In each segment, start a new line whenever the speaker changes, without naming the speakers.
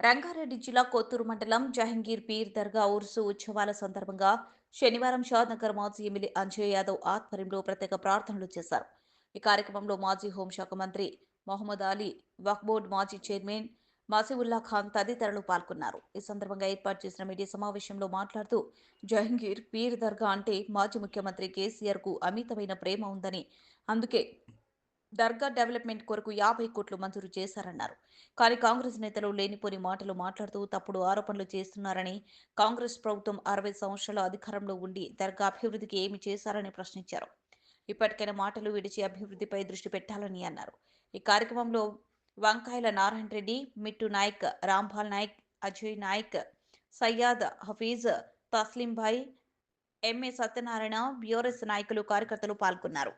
రంగారెడ్డి జిల్లా కొత్తూరు మండలం జహంగీర్ పీర్ దర్గా ఉర్సు ఉత్సవాల సందర్భంగా శనివారం షాద్నగర్ మాజీ ఎమ్మెల్యే అంజయ్ యాదవ్ ఆధ్వర్యంలో ప్రత్యేక ప్రార్థనలు చేశారు. ఈ కార్యక్రమంలో మాజీ హోంశాఖ మంత్రి మొహమ్మద్ అలీ వక్బోర్డ్ మాజీ చైర్మన్ మసీవుల్లా ఖాన్ తదితరులు పాల్గొన్నారు. ఈ సందర్భంగా ఏర్పాటు చేసిన మీడియా సమావేశంలో మాట్లాడుతూ జహంగీర్ పీర్ దర్గా అంటే మాజీ ముఖ్యమంత్రి కేసీఆర్కు అమితమైన ప్రేమ ఉందని అందుకే దర్గా డెవలప్మెంట్ కొరకు యాభై కోట్లు మంజూరు చేశారన్నారు. కానీ కాంగ్రెస్ నేతలు లేనిపోని మాటలు మాట్లాడుతూ తప్పుడు ఆరోపణలు చేస్తున్నారని కాంగ్రెస్ ప్రభుత్వం అరవై సంవత్సరాల అధికారంలో ఉండి దర్గా అభివృద్ధికి ఏమి చేశారని ప్రశ్నించారు. ఇప్పటికైనా మాటలు విడిచి అభివృద్ధిపై దృష్టి పెట్టాలని అన్నారు. ఈ కార్యక్రమంలో వంకాయల నారాయణ రెడ్డి మిట్టు నాయక్ రాంపాల్ నాయక్ అజయ్ నాయక్ సయ్యాద్ హఫీజ్ తస్లీంభాయ్ ఎంఏ సత్యనారాయణ బ్యూరెస్ నాయకులు కార్యకర్తలు పాల్గొన్నారు.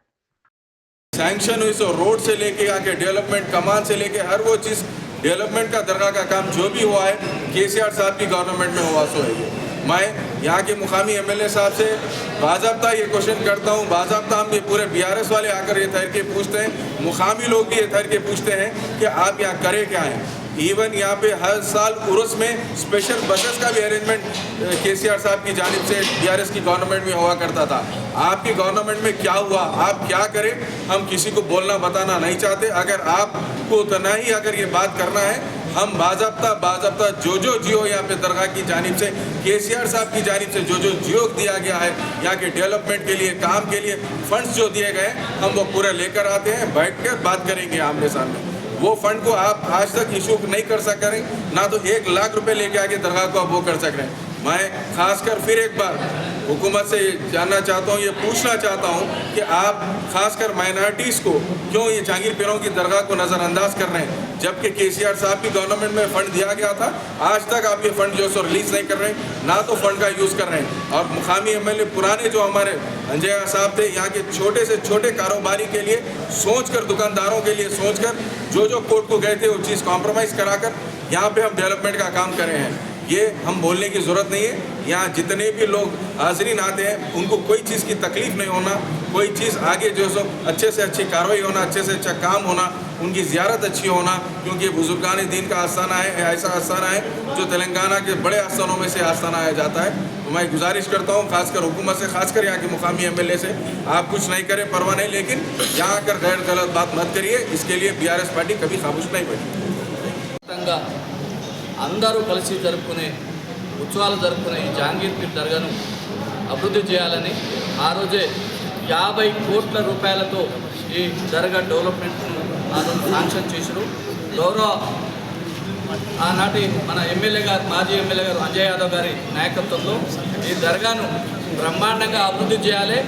سینکشن ہوئی سو روڈ سے لے کے آ کے ڈیولپمنٹ، کمان سے لے کے ہر وہ چیز ڈیولپمنٹ کا درگاہ کا کام جو بھی ہوا ہے کے سی آر صاحب کی گورنمنٹ میں ہوا، سو ہے میں یہاں کے مقامی ایم ایل اے صاحب سے باضابطہ یہ کوشچن کرتا ہوں۔ باضابطہ ہم یہ پورے بی آر ایس والے آ کر یہ تحریر کے پوچھتے ہیں۔ مقامی لوگ بھی یہ تحریر کے پوچھتے ہیں کہ آپ یہاں کرے کیا ہیں؟ ایون یہاں پہ ہر سال عرس میں اسپیشل بسز کا بھی ارینجمنٹ کے سی آر صاحب کی جانب سے ڈی آر ایس کی گورنمنٹ میں ہوا کرتا تھا۔ آپ کی گورنمنٹ میں کیا ہوا؟ آپ کیا کریں؟ ہم کسی کو بولنا بتانا نہیں چاہتے۔ اگر آپ کو اتنا ہی اگر یہ بات کرنا ہے، ہم باضابطہ باضابطہ جو جو جیو یہاں پہ درگاہ کی جانب سے کے سی آر صاحب کی جانب سے جو جو جیو دیا گیا ہے، یہاں کے ڈیولپمنٹ کے لیے، کام کے لیے فنڈز جو دیے گئے، ہم وہ پورا لے کر آتے ہیں، بیٹھ کر بات کریں گے آمنے سامنے۔ وہ فنڈ کو آپ آج تک ایشو نہیں کر سک رہے نہ تو ایک لاکھ روپے لے کے آگے درگاہ کو آپ وہ کر سک رہے ہیں۔ میں خاص کر پھر ایک بار حکومت سے جاننا چاہتا ہوں، یہ پوچھنا چاہتا ہوں کہ آپ خاص کر مائنارٹیز کو کیوں یہ جہانگیر پیروں کی درگاہ کو نظر انداز کر رہے ہیں جبکہ کے سی آر صاحب کی گورنمنٹ میں فنڈ دیا گیا تھا، آج تک آپ یہ فنڈ جو سو ریلیز نہیں کر رہے ہیں، نہ تو فنڈ کا یوز کر رہے ہیں۔ اور مقامی ایم ایل اے پرانے جو ہمارے انجیا صاحب تھے، یہاں کے چھوٹے سے چھوٹے کاروباری کے لیے سوچ کر، دکانداروں کے لیے سوچ کر، جو جو کورٹ کو گئے تھے، وہ چیز کمپرومائز کرا کر یہاں پہ ہم ڈیولپمنٹ کا کام کر رہے ہیں۔ یہ ہم بولنے کی ضرورت نہیں ہے۔ یہاں جتنے بھی لوگ حاضرین آتے ہیں، ان کو کوئی چیز کی تکلیف نہیں ہونا، کوئی چیز آگے جو سو اچھے سے اچھی کاروائی ہونا، اچھے سے اچھا کام ہونا ان کی زیارت اچھی ہونا، کیونکہ بزرگان دین کا آستانہ ہے ایسا آستانہ ہے جو تلنگانہ کے بڑے آستانوں میں سے آستانہ آیا جاتا ہے۔ میں گزارش کرتا ہوں، خاص کر حکومت سے، خاص کر یہاں کے مقامی ایم
ایل
اے سے، آپ کچھ نہیں کریں، پرواہ نہیں، لیکن یہاں آ کر غیر غلط بات مت کریے، اس کے لیے بی آر ایس پارٹی کبھی خاموش نہیں بڑھی
అందరూ కలిసి జరుపుకునే، ఉత్సవాలు జరుపుకునే ఈ జాంగీర్పీర్ దర్గాను అభివృద్ధి చేయాలని ఆ بھائی کوٹ కోట్ల تو ఈ దర్గా డెవలప్మెంట్ను ఆనాడు శాంక్షన్ చేశారు గౌరవ ఆనాటి మన ఎమ్మెల్యే గారు మాజీ ఎమ్మెల్యే గారు అంజయ్ యాదవ్ గారి నాయకత్వంలో ఈ దర్గాను బ్రహ్మాండంగా అభివృద్ధి చేయాలి.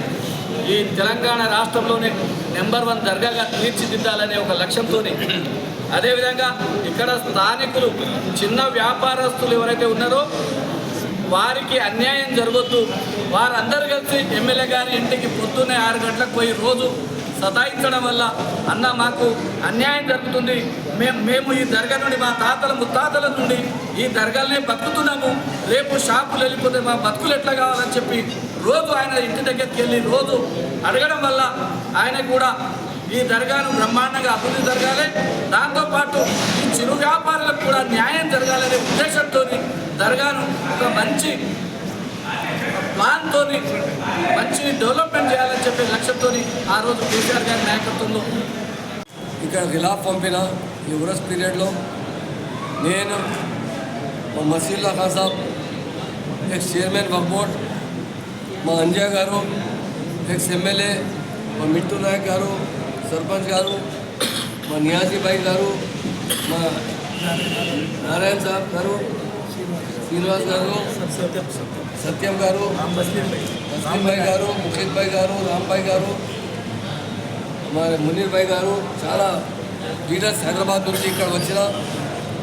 ఈ తెలంగాణ రాష్ట్రంలోనే నెంబర్ వన్ దర్గాగా తీర్చిదిద్దాలనే ఒక లక్ష్యంతో అదేవిధంగా ఇక్కడ స్థానికులు చిన్న వ్యాపారస్తులు ఎవరైతే ఉన్నారో వారికి అన్యాయం జరగొద్దు. వారందరూ కలిసి ఎమ్మెల్యే గారి ఇంటికి పొద్దున్నే ఆరు గంటలకు పోయి రోజు సతాయించడం వల్ల అన్న మాకు అన్యాయం జరుగుతుంది. మేము మేము ఈ దర్గా నుండి మా తాతల ముత్తాతల నుండి ఈ దర్గాలనే బతుకుతున్నాము. రేపు షాపులు వెళ్ళిపోతే మా బతుకులు ఎట్లా కావాలని చెప్పి రోజు ఆయన ఇంటి దగ్గరికి వెళ్ళి రోజు అడగడం వల్ల ఆయన కూడా ఈ దర్గాను బ్రహ్మాండంగా అభివృద్ధి జరగాలి. దాంతోపాటు ఈ చిరు వ్యాపారులకు కూడా న్యాయం జరగాలనే ఉద్దేశంతో దర్గాను ఒక మంచి ప్లాన్తో మంచి డెవలప్మెంట్ చేయాలని చెప్పే లక్ష్యంతో ఆ రోజు కేసీఆర్ గారి నాయకత్వంలో
ఇక్కడ గిలాఫ్ పంపిన ఈ ఉరస్ పీరియడ్లో నేను మా మసీల్లా ఖాన్ సాబ్ ఎక్స్ చైర్మన్ వక్ మా అంజయ్ గారు ఎక్స్ ఎమ్మెల్యే మా మిట్టు నాయక్ గారు సర్పంచ్ గారు మా నియాజీబాయి గారు మా నారాయణ సాబ్ గారు శ్రీనివాస్ గారు సత్యం గారు భాయ్ గారు ముఖిత్ భాయ్ గారు రాంబాయ్ గారు మా మునీర్ భాయ్ గారు చాలా లీడర్స్ హైదరాబాద్ నుంచి ఇక్కడ వచ్చిన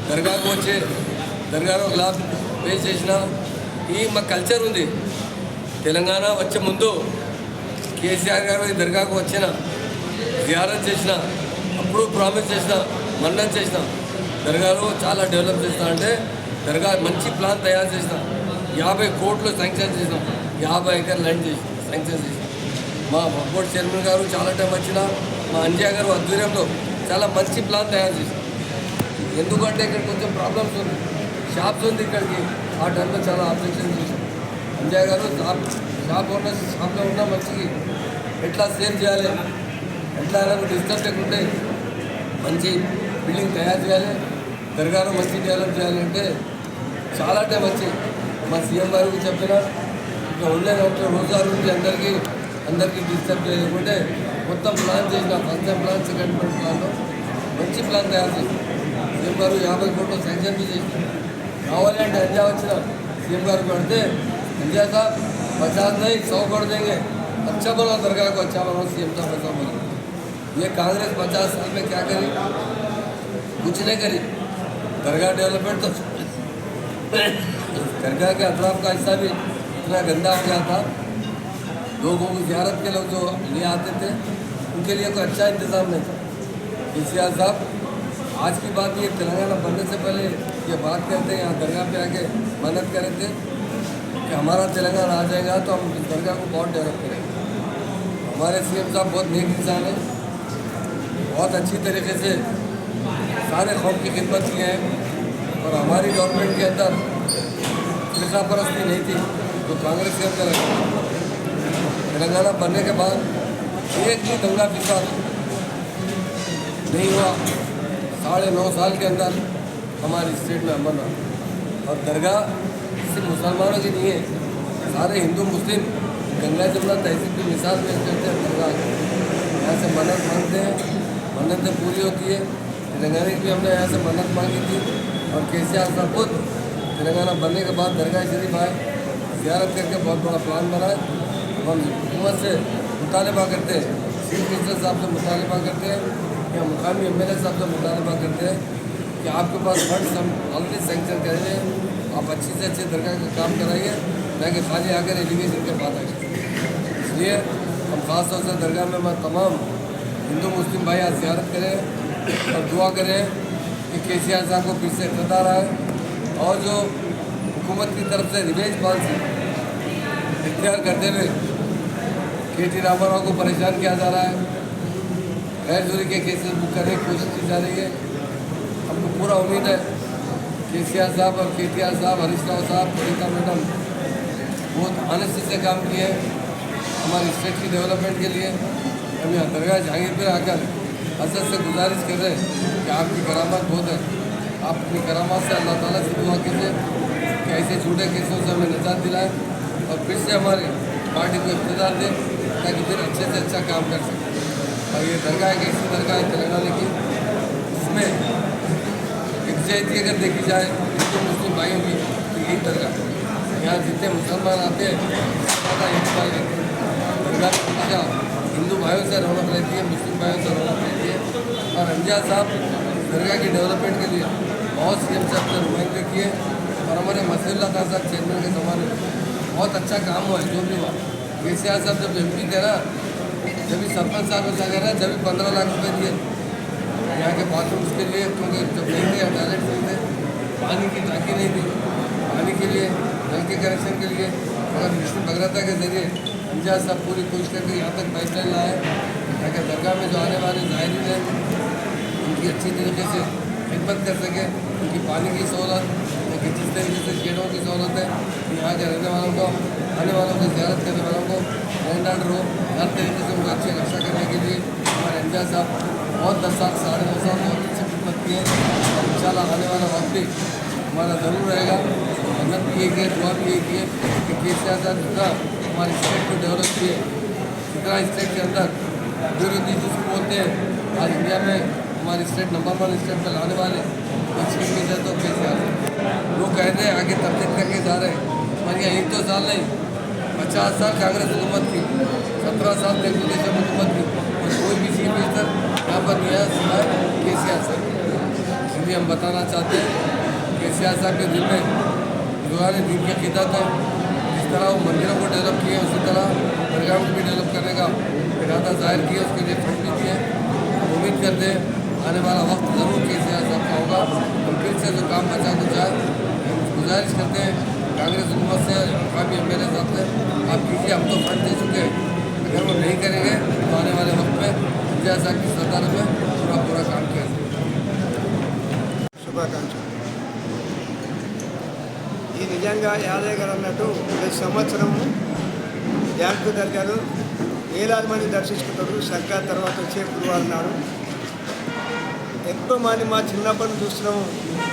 దర్గాకు వచ్చి దర్గాలో గ్లాస్ వేస్ట్ చేసిన ఈ మా కల్చర్ ఉంది. తెలంగాణ వచ్చే ముందు కేసీఆర్ గారు ఈ దర్గాకు వచ్చిన జియారత్ చేసిన అప్పుడు ప్రామిస్ చేసిన మన్నం చేసిన దర్గాలో చాలా డెవలప్ చేసిన అంటే దర్గా మంచి ప్లాన్ తయారు చేసిన యాభై కోట్లు శాంక్షన్ చేసినాం. యాభై ఎకర్ ల్యాండ్ చేసి శాంక్షన్ చేసి. మా బోర్డ్ చైర్మన్ గారు చాలా టైం వచ్చిన మా అంజయ్ గారు ఆధ్వర్యంలో చాలా మంచి ప్లాన్ తయారు చేసాం. ఎందుకంటే ఇక్కడ కొంచెం ప్రాబ్లమ్స్ ఉంది. షాప్స్ ఉంది ఇక్కడికి. ఆ టైంలో చాలా అబ్జెక్షన్ చేశాం. అంజయ్ గారు షాప్ షాప్ ఉన్న షాప్లో ఉన్న మంచికి ఎట్లా సేవ్ చేయాలి? ఎట్లా అయినా డిస్టర్బ్ లేకుంటే మంచి బిల్డింగ్ తయారు చేయాలి. దర్గాను మంచి డెవలప్ చేయాలంటే చాలా టైం వచ్చి. سی ایم گروپ اچھا روزی ڈسٹربیٹ مت پلان چاہیں پلاسٹمنٹ پلا مجھے پلان تیار سیم گھر میں یابھی کو آولی اجاوت سی ایم گرو پڑتے انجا کا بچاس پچا گلا درگاہ کو چھوڑ سی ایم یہ کام کیارا ڈھولپمنٹ تو درگاہ کے اطراف کا حصہ بھی اتنا گندا ہو گیا تھا۔ لوگوں کی زیارت کے لوگ جو لے آتے تھے، ان کے لیے کوئی اچھا انتظام نہیں تھا۔ امتیاز صاحب، آج کی بات یہ تلنگانہ بننے سے پہلے یہ بات کرتے ہیں، یہاں درگاہ پہ آ کے محنت کرے تھے کہ ہمارا تلنگانہ آ جائے گا تو ہم اس درگاہ کو بہت ڈیولپ کریں گے۔ ہمارے سی ایم صاحب بہت نیک انسان ہیں، بہت اچھی طریقے سے سارے قوم کی خدمت کیے ہیں اور ہماری گورنمنٹ کے اندر فضا پرستی نہیں تھی تو کانگریس کے اندر تلنگانہ بننے کے بعد ایک بھی دنگا فضا نہیں ہوا ساڑھے نو سال کے اندر ہماری اسٹیٹ میں امن ہوا اور درگاہ صرف مسلمانوں کی نہیں ہے سارے ہندو مسلم گنگا جمنا تہذیب کی مثال پیش کرتے ہیں درگاہ یہاں سے منت مانگتے ہیں منتیں پوری ہوتی ہے تلنگانہ کی بھی ہم نے یہاں سے منت مانگی تھی اور کے سی آر کا خود تلنگانہ بننے کے بعد درگاہ شریف آئے، زیارت کر کے بہت بڑا پلان بنا ہے۔ ہم حکومت سے مطالبہ کرتے ہیں، چیف منسٹر صاحب سے مطالبہ کرتے ہیں، یا مقامی ایم ایل اے صاحب سے مطالبہ کرتے ہیں کہ آپ کے پاس فنڈس ہم آلریڈی سینکشن کریں گے۔ آپ اچھی سے اچھے درگاہ کا کام کرائیے تاکہ خالی آ کر ایلیویشن کے بعد آئیے اس لیے ہم خاص طور سے درگاہ میں میں تمام ہندو مسلم بھائی آج زیارت کریں اور دعا کریں کہ کے سی آر صاحب کو پھر سے اقتدار آئے۔ اور جو حکومت کی طرف سے ریویج پالیسی اختیار کرتے ہوئے کھیتی رابروں کو پریشان کیا جا رہا ہے، غیر زوری کے کیسز بک کرنے کی کوشش کی جا رہی ہے۔ ہم کو پورا امید ہے کے سی آر صاحب اور کے ٹی آر صاحب، ہریش راؤ صاحب پریتا میڈم بہت آنےسٹی سے کام کیے ہماری اسٹیٹ کی ڈیولپمنٹ کے لیے۔ ہم یہاں درگاہ جہانگیر پہ آ کر حضرت سے گزارش کر رہے ہیں کہ آپ کی کرامت بہت ہے۔ آپ اپنی کرامات سے اللہ تعالیٰ سے دعا کیجیے کہ ایسے جھوٹے کیسوں سے ہمیں نجات دلائیں اور پھر سے ہمارے پارٹی کو اقتدار دیں تاکہ پھر اچھے سے اچھا کام کر سکیں اور یہ درگاہ ایک ایسی درگاہ ہے تلنگانہ کی اس میں یکجہتی اگر دیکھی جائے تو مسلم بھائیوں کی، تو یہی درگاہ یہاں جتنے مسلمان آتے ہیں درگاہ ہندو بھائیوں سے رونق رہتی ہے، مسلم بھائیوں سے رونق رہتی ہے۔ اور رمضان صاحب درگاہ کی ڈیولپمنٹ کے لیے بہت سی ایم سے اپنے نمائندے کیے اور ہمارے مسیح اللہ خان صاحب چیئرمین کے زمانے میں بہت اچھا کام ہوا ہے جو بھی ہوا۔ کے سی آر صاحب جب ایم پی تھے نا جبھی سرپنچ صاحب ایسا کہہ رہا جبھی پندرہ لاکھ روپئے دیے۔ یہاں کے باتھ رومس کے لیے، کیونکہ جب نہیں تھے ٹوائلٹ نہیں تھے پانی کی ٹانکی نہیں تھی پانی کے لیے نل کے کنیکشن کے لیے۔ مگر وشنو بگرتا کے ذریعے انجا صاحب پوری کوشش کر کے یہاں تک پائپ لائن لائے۔ تاکہ درگاہ میں جو آنے والے ظاہرین ہیں، ان کی اچھی طریقے سے خدمت کر سکیں ان کی پانی کی سہولت ان کی جس طریقے سے گیٹوں کی سہولت ہے یہاں کے رہنے والوں کو، آنے والوں کو زیارت کرنے والوں کو لینڈ آرڈر ہو، ہر طریقے سے ان کو اچھی رکشا کرنے کے لیے ہمارے امتیاز جی صاحب بہت دس سال، ساڑھے دو سال بہت اچھی خدمت کی ہے۔ اور ان شاء اللہ آنے والا وقت بھی ہمارا ضرور رہے گا۔ محنت بھی ایک ہے، دعا بھی ایک ہے کہ کیس اندر جتنا ہمارے اسٹیٹ کو ڈیولپ کیے، جتنا اسٹیٹ کے اندر پوری جس کو بولتے ہیں، آج انڈیا میں ہمارے اسٹیٹ نمبر ون اسٹیٹ پہ لانے والے تقسیم کی جائے تو کیسے آ رہے وہ کہہ رہے ہیں آگے تبدیل کر کے جا رہے ہیں۔ پر یہ ایک دو سال نہیں، پچاس سال کانگریس حکومت کی، سترہ سال دیکھ دیشم حکومت کی۔ اور کوئی بھی چیف منسٹر یہاں پر نہیں آیا سوائے کے سی آر صاحب اس لیے ہم بتانا چاہتے ہیں کے سی آر صاحب کے دل میں دوران دن کی قدت ہے۔ جس طرح وہ مندروں کو ڈیولپ کیے، اسی طرح درگاہوں کو بھی ڈیولپ کرنے کا ارادہ ظاہر کیا، اس کے لیے فنڈ بھی کیا امید کرتے ہیں آنے والا وقت ضرور کے سی آر صاحب का होगा हम फिर से जो काम बचा कुछ जाए हम गुजारिश करते हैं कांग्रेस हुकूमत से मुकामी एम एल ए साहब से आप कीजिए हम तो फंड दे चुके हैं अगर वो नहीं करेंगे तो आने वाले वक्त में इंदिरा साहब की सरकार में पूरा पूरा काम किया जाएगा
శుభాకాంక్షలు ఇది నిజంగా యాదయ్య గారు అన్నట్టు ప్రతి సంవత్సరం జాగ్రత్త దర్గాను వేలాది మంది దర్శించుకుంటారు సర్కార్ తర్వాత వచ్చే గురువారం నాడు ఎక్కువ మంది మా చిన్నప్పటి నుంచి చూస్తున్నాము.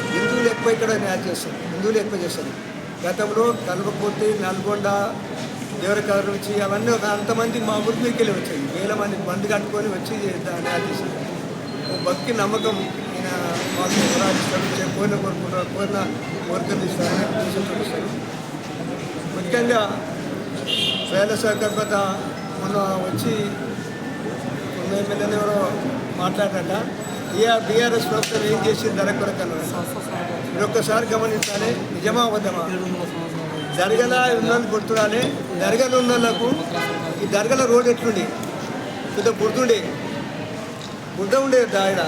హిందువులు ఎక్కువ ఇక్కడ న్యాయం చేస్తారు. హిందువులు ఎక్కువ చేస్తారు. గతంలో కల్వకుర్తి నల్గొండ దేవరకాల నుంచి అవన్నీ ఒక అంతమంది మా ఊరి మీదకి వెళ్ళి వచ్చాయి వేల మంది మంది కట్టుకొని వచ్చి న్యాయం చేశారు భక్తి నమ్మకం ఈయన మాకు కోరిన కోరుకుంటారు కోరిన కోరికలు ఇస్తారని ఉద్దేశంతో ముఖ్యంగా పేద సహకార మొన్న వచ్చి ఉన్న ఎమ్మెల్యేలు ఎవరో మాట్లాడట బీఆర్ బీఆర్ఎస్ ప్రభుత్వం ఏం చేసింది? ధర కొరకు మీరు ఒక్కసారి గమనించాలి. నిజమా అబద్ధమా? దర్గలా ఉన్నది గుర్తురాలి దర్గలు ఉన్న వాళ్ళకు ఈ దర్గల రోడ్ ఎట్లుండి? పెద్ద గుర్తుండే బుద్ధ ఉండే ఆయన.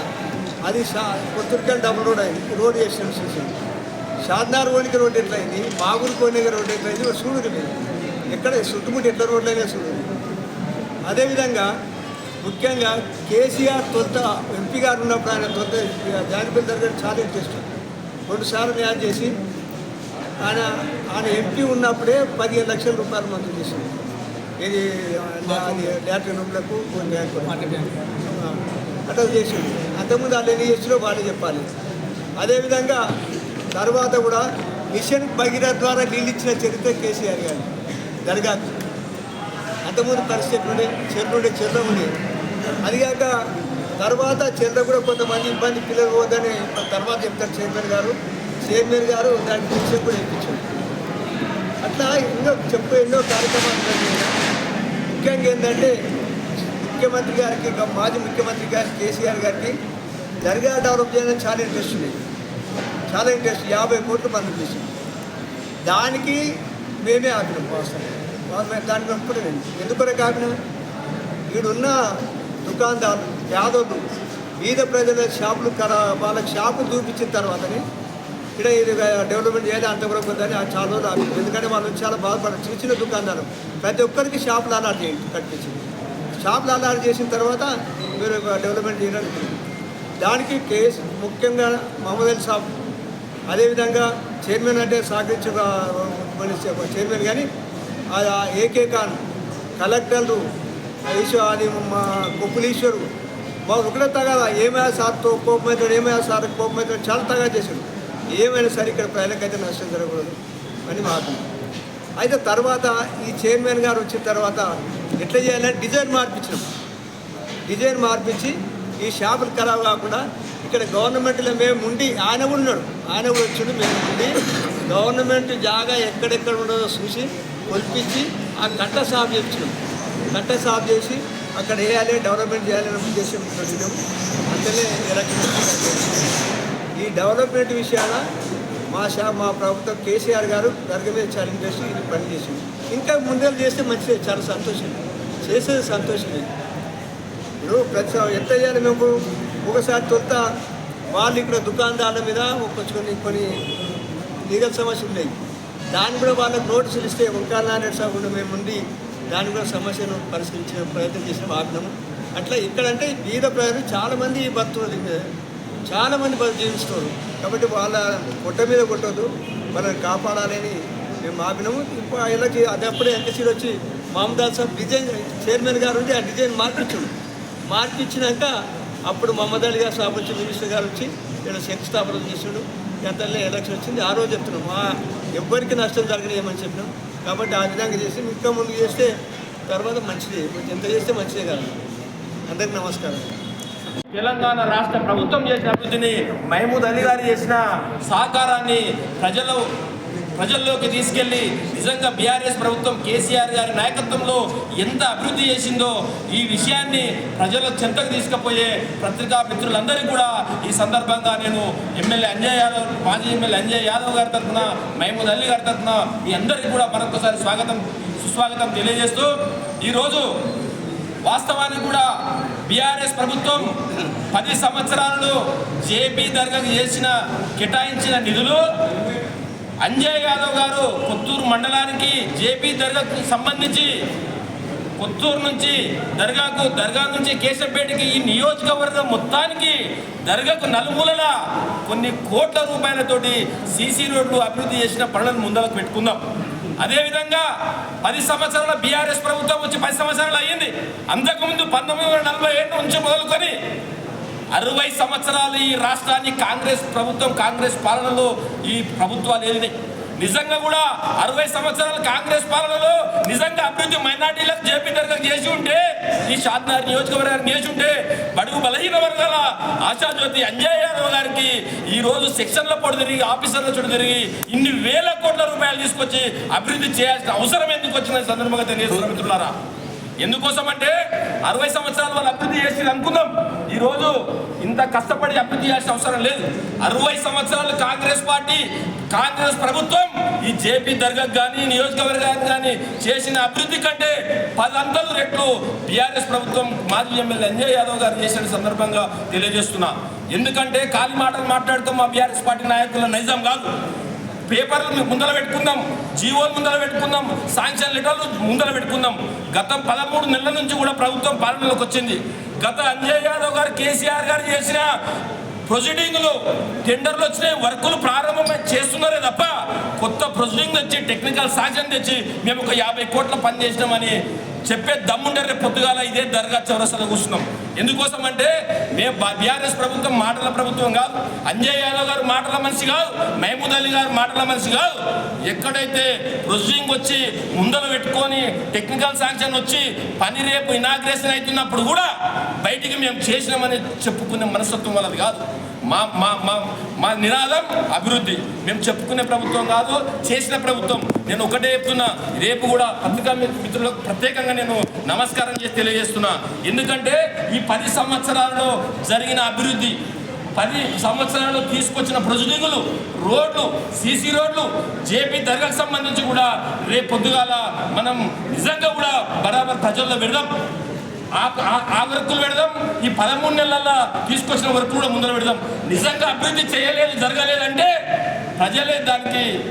అది షా కొత్తూరుకెళ్ళి డబుల్ రోడ్ అయింది. రోడ్ చేసిన చూసి షాద్నార్ కోనికి రోడ్ ఎట్లయింది? మాగురు కోనికి రోడ్ ఎట్లయింది? చూడు ఎక్కడ? చుట్టుముట్టు ఎట్ల రోడ్లైనా అయినా చూడు అదేవిధంగా ముఖ్యంగా కేసీఆర్ తొంత ఎంపీ గారు ఉన్నప్పుడు ఆయన తొంత జానపల్లి దగ్గర చాలా ఇంట్రెస్ట్ రెండుసార్లు న్యాయం చేసి ఆయన ఆయన ఎంపీ ఉన్నప్పుడే పదిహేను లక్షల రూపాయలు మంజూరు చేసింది ఇది అది ల్యాట్రిన్ రూమ్లకు అట్లా చేసింది అంతకుముందు వాళ్ళు ఎన్ని చేసినో వాళ్ళు చెప్పాలి. అదేవిధంగా తర్వాత కూడా మిషన్ భగీరథ ద్వారా ఇచ్చిన చరిత్ర కేసీఆర్ గారు. దర్గాకు. అంతకుముందు పరిస్థితి ఉండే చెర్లు ఉండే చెర్ల ఉండే. అదిగాక తర్వాత చెర్ల కూడా కొంతమంది ఇబ్బంది పిల్లలు పోదని తర్వాత చెప్తారు చైర్మన్ గారు. చైర్మన్ గారు దాని గురించి కూడా ఇప్పించారు అట్లా ఎన్నో చెప్పు ఎన్నో కార్యక్రమాలు ముఖ్యంగా ఏంటంటే ముఖ్యమంత్రి గారికి ఇంకా మాజీ ముఖ్యమంత్రి గారి కేసీఆర్ గారికి జరిగా డెవలప్ చేయాలని చాలా ఇంట్రెస్ట్ ఉంది. చాలా ఇంట్రెస్ట్ యాభై కోట్లు మనం చేసింది. దానికి మేమే ఆపినాం వాస్తవం దానికి ఒప్పుడే ఎందుకొరకు ఆపినాం ఈడున్న దుకాణదారులు యాదవులు బీద ప్రజల షాపులు కర వాళ్ళ షాపు చూపించిన తర్వాతనే ఇక్కడ ఇది డెవలప్మెంట్ చేయాలి అంత కూడా కొందని చాలా రోజులు ఆపింది ఎందుకంటే వాళ్ళు చాలా బాధపడారు చిన్న చిన్న దుకాణదారు ప్రతి ఒక్కరికి షాపులు అలాట్ చేయండి కట్టించింది షాపులు అలాట్ చేసిన తర్వాత మీరు డెవలప్మెంట్ చేయడానికి దానికి కేసు ముఖ్యంగా మహమ్మద్ అలీ సాబ్ అదేవిధంగా చైర్మన్ అంటే సహకరించే చైర్మన్ కానీ ఏకే ఖాన్ కలెక్టర్లు ఈశ్వర్ అది మా కొప్పులీశ్వరు మా ఒకటే తగాదా ఏమైనా సార్తో కోపం అవుతాడు ఏమైనా సార్ కోపం అవుతాడు చాలా తగా చేశాడు. ఏమైనా సరే ఇక్కడ ప్రజలకైతే నష్టం జరగకూడదు అని మాకు అయితే తర్వాత ఈ చైర్మన్ గారు వచ్చిన తర్వాత ఎట్లా చేయాలంటే డిజైన్ మార్పించినాం. డిజైన్ మార్పించి ఈ షాపులు ఖరాబ్ కాకుండా ఇక్కడ గవర్నమెంట్లో మేము ఉండి ఆయన కూడా ఉన్నాడు. ఆయన కూడా వచ్చిండు మేము ఉండి గవర్నమెంట్ జాగా ఎక్కడెక్కడ ఉండదో చూసి కొల్పించి ఆ కట్ట సాఫ్ చేస్తున్నాం కట్ట సాఫ్ చేసి అక్కడ వేయాలి డెవలప్మెంట్ చేయాలని ఉద్దేశం పెట్టినాం అంతనే ఎలక్షన్ ఈ డెవలప్మెంట్ విషయాల మా షా మా ప్రభుత్వం కేసీఆర్ గారు గర్గమే ఛాలెంజ్ చేసి ఇది పనిచేసింది ఇంకా ముందే చేస్తే మంచిదే చాలా సంతోషం చేసేది సంతోషమే. ఇప్పుడు ప్రతి ఎంత చేయాలి మేము? ఒకసారి తొలుత వాళ్ళు ఇక్కడ దుకాణదారుల మీద కొంచెం కొన్ని కొన్ని లీగల్ సమస్యలు ఉన్నాయి. దాన్ని కూడా వాళ్ళకి నోటీసులు ఇస్తే వంకాల నారాయణ సాగు మేము ఉండి దాన్ని కూడా సమస్యను పరిష్కరించే ప్రయత్నం చేసిన ఆపినాము అట్లా ఇక్కడంటే బీద ప్రజలు చాలామంది బతుకులు చాలామంది బతు జీవిస్తున్నారు. కాబట్టి వాళ్ళ పొట్ట మీద కొట్టద్దు. వాళ్ళని కాపాడాలని మేము ఆపినాము ఇప్పుడు ఎలక్షన్ అది అప్పుడే ఎంకసీలు వచ్చి మహమ్మదాల్ సాబ్ డిజైన్ చైర్మన్ గారు ఉండి ఆ డిజైన్ మార్పించాడు మార్పించినాక అప్పుడు మహమ్మద్ అలీ గారు సాబ్ వచ్చి మినిస్టర్ గారు వచ్చి ఇక్కడ శంకుస్థాపన చేసాడు ఎంతలో ఎలక్షన్ వచ్చింది. ఆ రోజు చెప్తున్నాం మా ఎవ్వరికి నష్టం జరగలేమని చెప్పినాం. కాబట్టి ఆ విధంగా చేసి ఇంకా ముందు చేస్తే తర్వాత మంచిదే. ఎంత చేస్తే మంచిదే కాదు. అందరికీ నమస్కారం.
తెలంగాణ రాష్ట్ర ప్రభుత్వం చేసిన అభివృద్ధిని మహమూద్ అలీ గారు చేసిన సహకారాన్ని ప్రజలు ప్రజల్లోకి తీసుకెళ్ళి నిజంగా బీఆర్ఎస్ ప్రభుత్వం కేసీఆర్ గారి నాయకత్వంలో ఎంత అభివృద్ధి చేసిందో ఈ విషయాన్ని ప్రజల చెంతకు తీసుకుపోయే పత్రికా మిత్రులందరికీ కూడా ఈ సందర్భంగా నేను ఎమ్మెల్యే అంజయ్ యాదవ్ మాజీ ఎమ్మెల్యే అంజయ్ యాదవ్ గారి తరఫున మహమూద్ అలీ గారి తరఫున మీ అందరికీ కూడా మరొకసారి స్వాగతం సుస్వాగతం తెలియజేస్తూ ఈరోజు వాస్తవానికి కూడా బీఆర్ఎస్ ప్రభుత్వం పది సంవత్సరాలలో జేపీ దర్గాకు చేసిన కేటాయించిన నిధులు అంజయ్ యాదవ్ గారు కొత్తూరు మండలానికి జేపీ దర్గాకు సంబంధించి కొత్తూరు నుంచి దర్గాకు దర్గా నుంచి కేశంపేటకి ఈ నియోజకవర్గం మొత్తానికి దర్గాకు నలుమూలల కొన్ని కోట్ల రూపాయలతోటి సీసీ రోడ్లు అభివృద్ధి చేసిన పనులను ముందరకు పెట్టుకుందాం. అదేవిధంగా పది సంవత్సరాల బీఆర్ఎస్ ప్రభుత్వం వచ్చి పది సంవత్సరాలు అయ్యింది. అంతకుముందు పంతొమ్మిది వందల నలభై ఏడు నుంచి మొదలుకొని అరవై సంవత్సరాలు ఈ రాష్ట్రాన్ని కాంగ్రెస్ ప్రభుత్వం కాంగ్రెస్ పాలనలో ఈ ప్రభుత్వాలు ఏలినాయి. నిజంగా కూడా అరవై సంవత్సరాల కాంగ్రెస్ పాలనలో నిజంగా అభివృద్ధి మైనార్టీలకు జేపీ దర్గా చేసి ఉంటే ఈ షాద్నగర్ నియోజకవర్గానికి చేసి ఉంటే బడుగు బలహీన వర్గాల ఆశాజ్యోతి అంజయ్ యాదవ్ గారికి ఈ రోజు సెక్షన్ల పొడి తిరిగి ఆఫీసర్ల చుట్టూ తిరిగి ఇన్ని వేల కోట్ల రూపాయలు తీసుకొచ్చి అభివృద్ధి చేయాల్సిన అవసరం ఎందుకు వచ్చిన సందర్భంగా తెలియజేస్తున్నారు మిత్రులారా? ఎందుకోసం అంటే అరవై సంవత్సరాలు వాళ్ళు అభివృద్ధి చేసి అనుకుందాం. ఈ రోజు ఇంత కష్టపడి అభివృద్ధి చేయాల్సిన అవసరం లేదు. అరవై సంవత్సరాలు కాంగ్రెస్ పార్టీ కాంగ్రెస్ ప్రభుత్వం ఈ జేపీ దర్గా కానీ నియోజకవర్గానికి కానీ చేసిన అభివృద్ధి కంటే పదంతలు రెట్లు బీఆర్ఎస్ ప్రభుత్వం మాజీ ఎమ్మెల్యే అంజయ్ యాదవ్ గారు చేసిన సందర్భంగా తెలియజేస్తున్నా. ఎందుకంటే కాలి మాటలు మాట్లాడుతూ మా బీఆర్ఎస్ పార్టీ నాయకుల నిజం కాదు. పేపర్లు ముందర పెట్టుకుందాం జీవోలు ముందర పెట్టుకుందాం శాంక్షన్ లెటర్లు ముందర పెట్టుకుందాం. గత పదమూడు నెలల నుంచి కూడా ప్రభుత్వం పాలనలోకి వచ్చింది. గత అంజయ్ యాదవ్ గారు కేసీఆర్ గారు చేసిన ప్రొసీడింగ్లు టెండర్లు వచ్చినాయి వర్కులు ప్రారంభమై చేస్తున్నారే తప్ప కొత్త ప్రొసీడింగ్ తెచ్చి టెక్నికల్ శాంక్షన్ తెచ్చి మేము ఒక యాభై కోట్ల పని చేసినామని చెప్పే దమ్ముంటే రేపు పొద్దుగాల ఇదే దర్గా చౌరస్తాలో కూర్చున్నాం. ఎందుకోసం అంటే మేము బీఆర్ఎస్ ప్రభుత్వం మాటల ప్రభుత్వం కాదు అంజయ్ యాదవ్ గారు మాటల మనిషి కాదు మహమూద్ అలీ గారు మాటల మనిషి కాదు. ఎక్కడైతే ప్రొసీడింగ్ వచ్చి ముందలు పెట్టుకొని టెక్నికల్ శాంక్షన్ వచ్చి పని రేపు ఇనాగ్రేషన్ అవుతున్నప్పుడు కూడా బయటికి మేము చేసినామని చెప్పుకునే మనస్తత్వం వాళ్ళది కాదు. మా మా మా మా నినాదం అభివృద్ధి. మేము చెప్పుకునే ప్రభుత్వం కాదు చేసిన ప్రభుత్వం. నేను ఒకటే చెప్తున్నా రేపు కూడా పత్రికా మిత్రులకు ప్రత్యేకంగా నేను నమస్కారం చేసి తెలియజేస్తున్నా. ఎందుకంటే ఈ పది సంవత్సరాలలో జరిగిన అభివృద్ధి పది సంవత్సరాలు తీసుకొచ్చిన ప్రొసీడింగులు రోడ్లు సీసీ రోడ్లు జేపీ దర్గాకు సంబంధించి కూడా రేపు పొద్దుగాల మనం నిజంగా కూడా బరాబర్ ప్రజల్లో పెడదాం. ఆ ఆ- వర్కులు పెడదాం. ఈ పదమూడు నెలల్లో తీసుకొచ్చిన వర్క్ కూడా ముందర పెడదాం. నిజంగా అభివృద్ధి చేయలేదు జరగలేదంటే ప్రజలే దానికి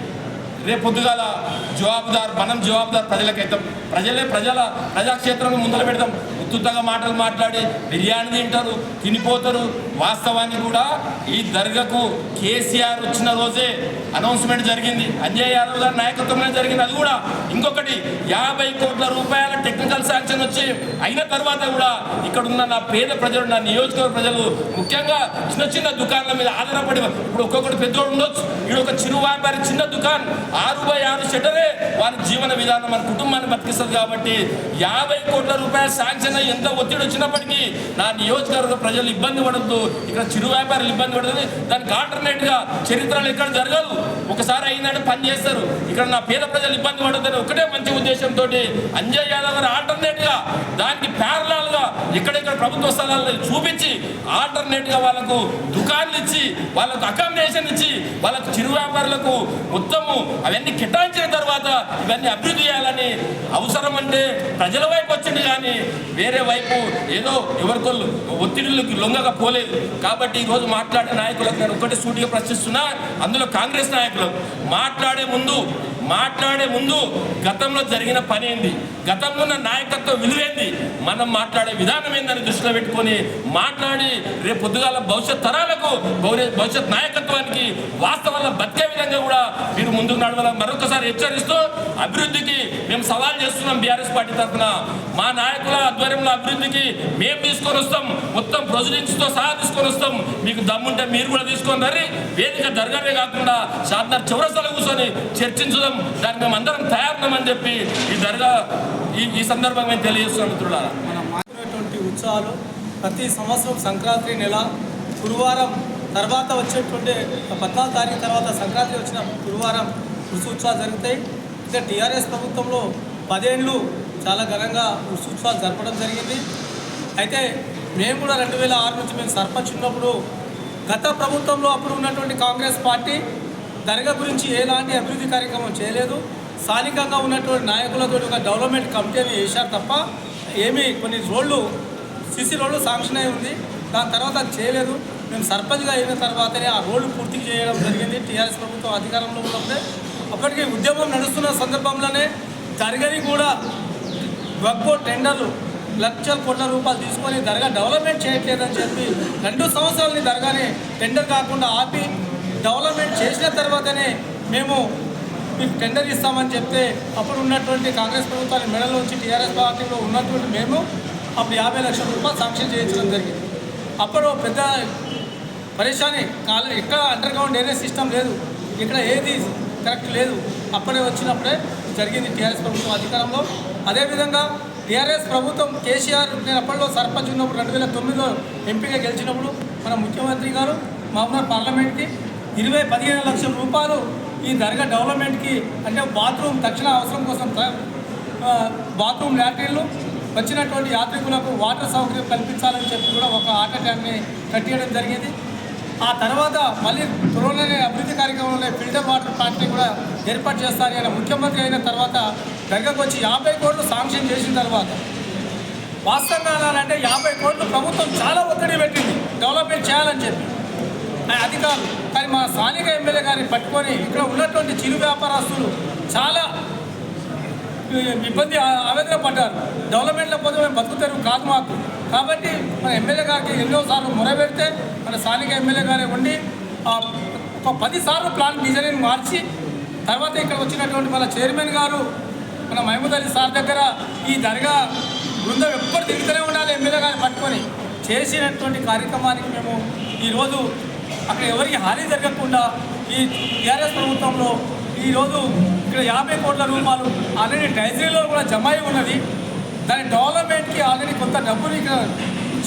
రేపు పొద్దుగాల జవాబుదారు మనం జవాబుదారు ప్రజలకైతాం. ప్రజలే ప్రజల ప్రజాక్షేత్రం ముందర పెడతాం ఉత్తుత్తగా మాటలు మాట్లాడి బిర్యానీ తింటారు తినిపోతారు. వాస్తవాన్ని కూడా ఈ దర్గాకు కేసీఆర్ వచ్చిన రోజే అనౌన్స్మెంట్ జరిగింది. అంజయ్ యాదవ్ గారి నాయకత్వంలో జరిగింది. అది కూడా ఇంకొకటి యాభై కోట్ల రూపాయల టెక్నికల్ శాంక్షన్ విషయం అయిన తర్వాత కూడా ఇక్కడ ఉన్న నా పేద ప్రజలు నా నియోజకవర్గ ప్రజలు ముఖ్యంగా చిన్న చిన్న దుకాణాల మీద ఆధారపడి ఇప్పుడు ఒక్కొక్కటి పెద్దోడు ఉండొచ్చు. ఇక్కడ ఒక చిరు వ్యాపారి చిన్న దుకాణం. ఆరు బై ఆరు షటరే వారి జీవన విధానం మన కుటుంబాన్ని బతికిస్తుంది కాబట్టి యాభై కోట్ల రూపాయల శాంక్షన్ ఎంత ఒత్తిడి వచ్చినప్పటికీ నా నియోజకవర్గ ప్రజలు ఇబ్బంది పడద్దు. ఇక్కడ చిరు వ్యాపారులు ఇబ్బంది పడుతుంది దానికి ఆల్టర్నేట్గా చరిత్రలు ఎక్కడ జరగదు ఒకసారి అయిందంటే పని చేస్తారు. ఇక్కడ నా పేద ప్రజలు ఇబ్బంది పడుతుంది ఒకటే మంచి ఉద్దేశంతో అంజయ్ యాదవ్ గారు ఆల్టర్నేట్గా దానికి ప్యారలాల్గా ఎక్కడెక్కడ ప్రభుత్వ స్థలాలను చూపించి ఆల్టర్నేట్గా వాళ్ళకు దుకాన్లు ఇచ్చి వాళ్ళకు అకామిడేషన్ ఇచ్చి వాళ్ళకు చిరు వ్యాపారులకు మొత్తము అవన్నీ కేటాయించిన తర్వాత ఇవన్నీ అభివృద్ధి చేయాలని అవసరం అంటే ప్రజల వైపు వచ్చింది కానీ వేరే వైపు ఏదో ఎవరికొల్లు ఒత్తిడికి లొంగక పోలేదు. కాబట్టి ఈరోజు మాట్లాడే నాయకులకు నేను ఒకటి సూటిగా ప్రశ్నిస్తున్నా. అందులో కాంగ్రెస్ నాయకులు మాట్లాడే ముందు మాట్లాడే ముందు గతంలో జరిగిన పని ఏంది? గతంలో ఉన్న నాయకత్వం విలువేంది? మనం మాట్లాడే విధానం ఏందని దృష్టిలో పెట్టుకొని మాట్లాడి రేపు పొద్దుగాల భవిష్యత్ తరాలకు భవిష్యత్ భవిష్యత్ నాయకత్వానికి వాస్తవాల బతికే విధంగా కూడా మీరు ముందుకు నడవాలని మరొకసారి హెచ్చరిస్తూ అభివృద్ధికి మేము సవాల్ చేస్తున్నాం బీఆర్ఎస్ పార్టీ తరఫున. మా నాయకుల ఆధ్వర్యంలో అభివృద్ధికి మేము తీసుకొని వస్తాం. మొత్తం ప్రొసీడింగ్స్ సహా తీసుకొని వస్తాం. మీకు దమ్ముంటే మీరు కూడా తీసుకొని రండి. వేదిక జరగడమే కాకుండా షాద్నగర్ చౌరస్తాలో కూర్చొని చర్చించుదాం. దానికి మేము అందరం తయారున్నామని చెప్పి ఈ దర్గా ఈ ఈ సందర్భంగా మేము తెలియజేస్తున్నాం మిత్రులారా.
మనం మాట్లాడేటువంటి ఉత్సవాలు ప్రతి సంవత్సరం సంక్రాంతి నెల గురువారం తర్వాత వచ్చేటువంటి పద్నాలుగు తారీఖు తర్వాత సంక్రాంతి వచ్చిన గురువారం ఉత్సవ ఉత్సవాలు జరుగుతాయి. అయితే టీఆర్ఎస్ ప్రభుత్వంలో పదేళ్ళు చాలా ఘనంగా ఉత్సవ ఉత్సవాలు జరపడం జరిగింది. అయితే మేము కూడా రెండు వేల ఆరు నుంచి మేము సర్పంచ్ ఉన్నప్పుడు గత ప్రభుత్వంలో అప్పుడు ఉన్నటువంటి కాంగ్రెస్ పార్టీ దర్గా గురించి ఎలాంటి అభివృద్ధి కార్యక్రమం చేయలేదు. స్థానికంగా ఉన్నటువంటి నాయకులతో ఒక డెవలప్మెంట్ కమిటీని వేశారు తప్ప ఏమీ కొన్ని రోడ్లు సిసి రోడ్లు శాంక్షన్ అయి ఉంది. దాని తర్వాత అది చేయలేదు. మేము సర్పంచ్గా అయిన తర్వాతనే ఆ రోడ్లు పూర్తి చేయడం జరిగింది. టీఆర్ఎస్ ప్రభుత్వం అధికారంలో ఉన్నప్పుడే. అప్పటికే ఉద్యమం నడుస్తున్న సందర్భంలోనే దర్గని కూడా వక్బో టెండర్లు లక్షల కోట్ల రూపాయలు తీసుకొని దర్గా డెవలప్మెంట్ చేయట్లేదని చెప్పి రెండు సంవత్సరాలని దర్గాని టెండర్ కాకుండా ఆపి డెవలప్మెంట్ చేసిన తర్వాతనే మేము మీకు టెండర్ ఇస్తామని చెప్తే అప్పుడు ఉన్నటువంటి కాంగ్రెస్ ప్రభుత్వాన్ని మెడలోంచి టీఆర్ఎస్ పార్టీలో ఉన్నటువంటి మేము అప్పుడు యాభై లక్షల రూపాయలు సాంక్షన్ చేయించడం జరిగింది. అప్పుడు పెద్ద పరేషాని కాల ఎక్కడ అండర్ గ్రౌండ్ డ్రైనేజ్ సిస్టమ్ లేదు ఇక్కడ ఏది కరెక్ట్ లేదు అప్పుడే వచ్చినప్పుడే జరిగింది టీఆర్ఎస్ ప్రభుత్వం అధికారంలో. అదేవిధంగా టీఆర్ఎస్ ప్రభుత్వం కేసీఆర్ నేను అప్పట్లో సర్పంచ్ ఉన్నప్పుడు రెండు వేల తొమ్మిదిలో ఎంపీగా గెలిచినప్పుడు మన ముఖ్యమంత్రి గారు మామూలు పార్లమెంట్కి ఇరవై పదిహేను లక్షల రూపాయలు ఈ దర్గా డెవలప్మెంట్కి అంటే బాత్రూమ్ తక్షణ అవసరం కోసం బాత్రూమ్ లాట్రిన్లు వచ్చినటువంటి యాత్రికులకు వాటర్ సౌకర్యం కల్పించాలని చెప్పి కూడా ఒక ఆట ట్యాంక్ని కట్టేయడం జరిగింది. ఆ తర్వాత మళ్ళీ త్వరలోనే అభివృద్ధి కార్యక్రమంలో ఫిల్టర్ వాటర్ ప్లాంట్ని కూడా ఏర్పాటు చేస్తారు. ఆయన ముఖ్యమంత్రి అయిన తర్వాత దగ్గరకు వచ్చి యాభై కోట్లు శాంక్షన్ చేసిన తర్వాత వాస్తవంగా అంటే యాభై కోట్లు ప్రభుత్వం చాలా ఒత్తిడి పెట్టింది. డెవలప్మెంట్ చేయాలని చెప్పి. అది కాదు కానీ మా స్థానిక ఎమ్మెల్యే గారిని పట్టుకొని ఇక్కడ ఉన్నటువంటి చిరు వ్యాపారస్తులు చాలా ఇబ్బంది ఆవేదన పడ్డారు. డెవలప్మెంట్లో పోతే మేము బతుకుతారు కాదు మాకు. కాబట్టి మన ఎమ్మెల్యే గారికి ఎన్నోసార్లు మొరబెడితే మన స్థానిక ఎమ్మెల్యే గారే ఉండి ఒక పదిసార్లు ప్లాన్ డిజైన్ మార్చి తర్వాత ఇక్కడ వచ్చినటువంటి మన చైర్మన్ గారు మన మహమూద్ అలీ సార్ దగ్గర ఈ దర్గా బృందం ఎప్పుడు తిరుగుతూనే ఉండాలి ఎమ్మెల్యే గారిని పట్టుకొని. చేసినటువంటి కార్యక్రమానికి మేము ఈరోజు అక్కడ ఎవరికి హాని జరగకుండా ఈ టీఆర్ఎస్ ప్రభుత్వంలో ఈరోజు ఇక్కడ యాభై కోట్ల రూపాయలు ఆల్రెడీ ట్రైజరీలో కూడా జమ అయి ఉన్నది. దాని డెవలప్మెంట్కి ఆల్రెడీ కొంత డబ్బులు ఇక్కడ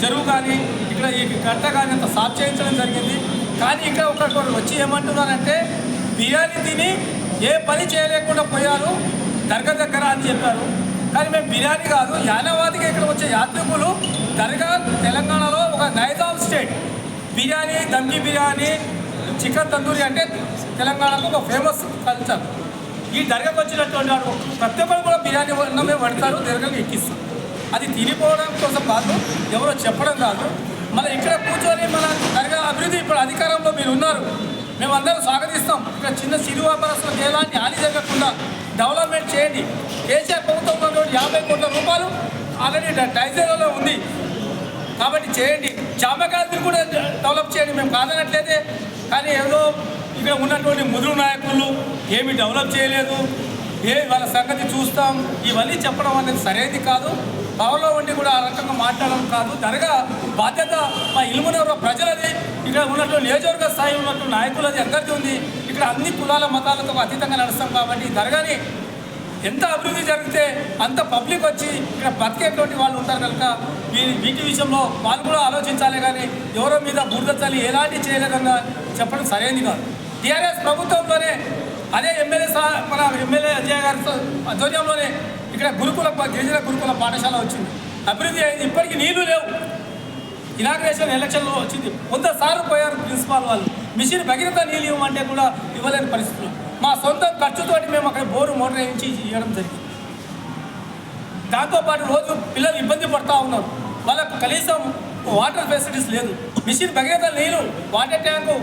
చెరువు కానీ ఇక్కడ ఈ గంట కానీ అంత సాఫ్ చేయించడం జరిగింది. కానీ ఇక్కడ ఒకటి వచ్చి ఏమంటున్నారంటే బిర్యానీ తిని ఏ పని చేయలేకుండా పోయారు దర్గా దగ్గర అని చెప్పారు. కానీ మేము బిర్యానీ కాదు యానవాదిగా ఇక్కడ వచ్చే యాత్రికులు దర్గా తెలంగాణలో ఒక నైజాం స్టేట్. బిర్యానీ దమ్కి బిర్యానీ చికెన్ తందూరి అంటే తెలంగాణకు ఒక ఫేమస్ కల్చర్ ఈ దర్గాకు వచ్చినటువంటి వాడు ప్రతి ఒక్కరు కూడా బిర్యానీ అన్నమే పడతారు దర్గాకు ఎక్కిస్తారు. అది తినిపోవడం కోసం కాదు ఎవరో చెప్పడం కాదు. మన ఇక్కడ కూర్చొని మన దర్గా అభివృద్ధి ఇప్పుడు అధికారంలో మీరు ఉన్నారు. మేమందరం స్వాగతిస్తాం. ఇక్కడ చిన్న సిరు వ్యాపారస్తులకు ఎలాంటి హాని జరగకుండా డెవలప్మెంట్ చేయండి. కేసీఆర్ ప్రభుత్వంలో యాభై కోట్ల రూపాయలు ఆల్రెడీ డైజర్లో ఉంది. కాబట్టి చేయండి. జామకాయలు కూడా డెవలప్ చేయండి. మేము కాదనట్లేదే కానీ ఏదో ఇక్కడ ఉన్నటువంటి ముదురు నాయకులు ఏమి డెవలప్ చేయలేదు. ఏ వాళ్ళ సంగతి చూస్తాం. ఇవన్నీ చెప్పడం అనేది సరైనది కాదు. పవర్లో ఉండి కూడా ఆ రకంగా మాట్లాడడం కాదు. దరగా బాధ్యత మా ఇల్మునగర ప్రజలది. ఇక్కడ ఉన్నటువంటి నియోజకవర్గ స్థాయి ఉన్నటువంటి నాయకులది అందరిది ఉంది. ఇక్కడ అన్ని కులాల మతాలతో అతీతంగా నడుస్తాం కాబట్టి ఈ దరగాని ఎంత అభివృద్ధి జరిగితే అంత పబ్లిక్ వచ్చి ఇక్కడ బతికేటువంటి వాళ్ళు ఉంటారు కనుక వీ- వీటి విషయంలో వాళ్ళు కూడా ఆలోచించాలి కానీ ఎవరో మీద బురద తల్లి ఎలాంటి చేయలేదన్నా చెప్పడం సరైనది కాదు. టీఆర్ఎస్ ప్రభుత్వంలోనే అదే ఎమ్మెల్యే సహా మన ఎమ్మెల్యే అజయ్ గారి ఆధ్వర్యంలోనే ఇక్కడ గురుకుల గిరిజన గురుకుల పాఠశాల వచ్చింది. అభివృద్ధి అయింది. ఇప్పటికీ నీళ్ళు లేవు. ఇనాగ్రేషన్ ఎలక్షన్లో వచ్చింది. కొంత సార్లు పోయారు ప్రిన్సిపాల్ వాళ్ళు. మిషన్ భగీరథ నీళ్ళు ఇవ్వమంటే కూడా ఇవ్వలేని పరిస్థితులు. మా సొంత ఖర్చుతోటి మేము అక్కడ బోరు మోటార్ వేయించి ఇవ్వడం జరిగింది దాంతోపాటు రోజు పిల్లలు ఇబ్బంది పడతా ఉన్నారు. వాళ్ళకు కనీసం వాటర్ ఫెసిలిటీస్ లేదు. మిషన్ భగీరథ నీళ్ళు వాటర్ ట్యాంకు